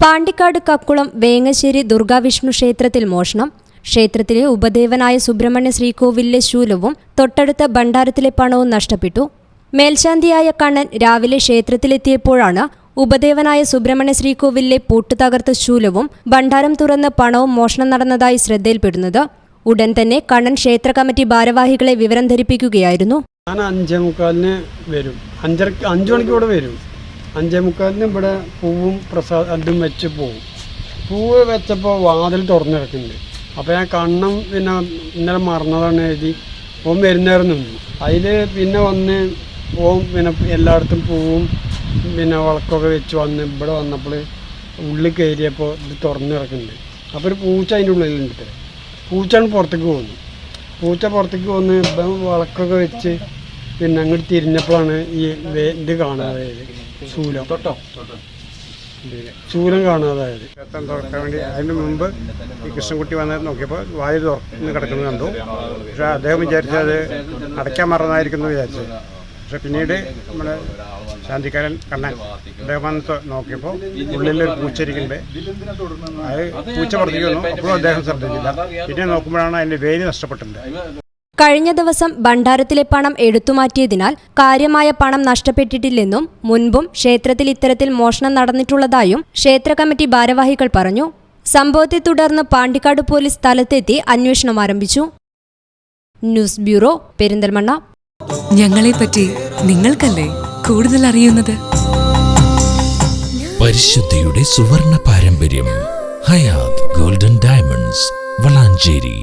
പാണ്ടിക്കാട് കക്കുളം വേങ്ങശ്ശേരി ദുർഗാവിഷ്ണു ക്ഷേത്രത്തിൽ മോഷണം. ക്ഷേത്രത്തിലെ ഉപദേവനായ സുബ്രഹ്മണ്യ ശ്രീകോവിലിലെ ശൂലവും തൊട്ടടുത്ത ഭണ്ഡാരത്തിലെ പണവും നഷ്ടപ്പെട്ടു. മേൽശാന്തിയായ കണ്ണൻ രാവിലെ ക്ഷേത്രത്തിലെത്തിയപ്പോഴാണ് ഉപദേവനായ സുബ്രഹ്മണ്യ ശ്രീകോവിലിലെ പൂട്ട് തകർത്ത ശൂലവും ഭണ്ഡാരം തുറന്ന് പണവും മോഷണം നടന്നതായി ശ്രദ്ധയിൽപ്പെടുന്നത്. ഉടൻ തന്നെ കണ്ണൻ ക്ഷേത്ര കമ്മിറ്റി ഭാരവാഹികളെ വിവരം ധരിപ്പിക്കുകയായിരുന്നു. ഞാൻ അഞ്ചേ മുക്കാലിന് വരും. അഞ്ചര അഞ്ച് മണിക്ക് ഇവിടെ വരും. അഞ്ചേ മുക്കാലിന് ഇവിടെ പൂവും പ്രസാദ അതും വെച്ച് പോവും. പൂവ് വെച്ചപ്പോൾ വാതിൽ തുറന്നു കിടക്കുന്നുണ്ട് അപ്പോൾ ഞാൻ കണ്ണും പിന്നെ ഇന്നലെ മറന്നതാണ് എഴുതി. ഓം വരുന്നേരം നിന്നു. അതിൽ പിന്നെ വന്ന് ഓം പിന്നെ എല്ലായിടത്തും പൂവും പിന്നെ വിളക്കൊക്കെ വെച്ച് വന്ന് ഇവിടെ വന്നപ്പോൾ ഉള്ളിൽ കയറിയപ്പോൾ ഇത് തുറന്നു കിടക്കുന്നുണ്ട് അപ്പോൾ ഒരു പൂച്ച അതിന്റെ ഉള്ളിലുണ്ട്. പൂച്ചാണ് പുറത്തേക്ക് പോകുന്നത്. പൂച്ച പുറത്തേക്ക് വന്ന് ഇപ്പം വിളക്കൊക്കെ വെച്ച് പിന്നെ അങ്ങോട്ട് തിരിഞ്ഞപ്പോഴാണ് ഈ ഇത് കാണാതായത്. ശൂലം. തൊട്ടോ? ശൂലം കാണാതായത്. ക്ഷേത്രം തുറക്കാൻ വേണ്ടി അതിന് മുമ്പ് ഈ കൃഷ്ണൻകുട്ടി വന്ന് നോക്കിയപ്പോൾ വായു തുറന്ന് കിടക്കുന്നത് കണ്ടു. പക്ഷേ അദ്ദേഹം വിചാരിച്ചത് അടയ്ക്കാൻ മറന്നായിരിക്കുന്നു വിചാരിച്ചത് പക്ഷെ പിന്നീട് നമ്മുടെ ശാന്തിക്കാരൻ കണ്ണൻ അദ്ദേഹം വന്ന് നോക്കിയപ്പോൾ ഉള്ളിലൊരു പൂച്ചരിക്കുന്നുണ്ട് അത് പൂച്ച പ്രവർത്തിക്കുന്നു. അപ്പോഴും അദ്ദേഹം ശ്രദ്ധിച്ചില്ല. പിന്നെ നോക്കുമ്പോഴാണ് അതിന്റെ വേര് നഷ്ടപ്പെട്ടിട്ടുണ്ട്. കഴിഞ്ഞ ദിവസം ഭണ്ഡാരത്തിലെ പണം എടുത്തുമാറ്റിയതിനാൽ കാര്യമായ പണം നഷ്ടപ്പെട്ടിട്ടില്ലെന്നും മുൻപും ക്ഷേത്രത്തിൽ ഇത്തരത്തിൽ മോഷണം നടന്നിട്ടുള്ളതായും ക്ഷേത്ര കമ്മിറ്റി ഭാരവാഹികൾ പറഞ്ഞു. സംഭവത്തെ തുടർന്ന് പാണ്ടിക്കാട് പോലീസ് സ്ഥലത്തെത്തി അന്വേഷണം ആരംഭിച്ചു. News bureau Perinthalmanna. ഞങ്ങളെപ്പറ്റി നിങ്ങൾക്കല്ലേ കൂടുതൽ അറിയുന്നത്? പരിശുദ്ധിയുടെ സുവർണ പാരമ്പര്യം ഹയാത് ഗോൾഡൻ ഡയമണ്ട്സ് വളാഞ്ചേരി.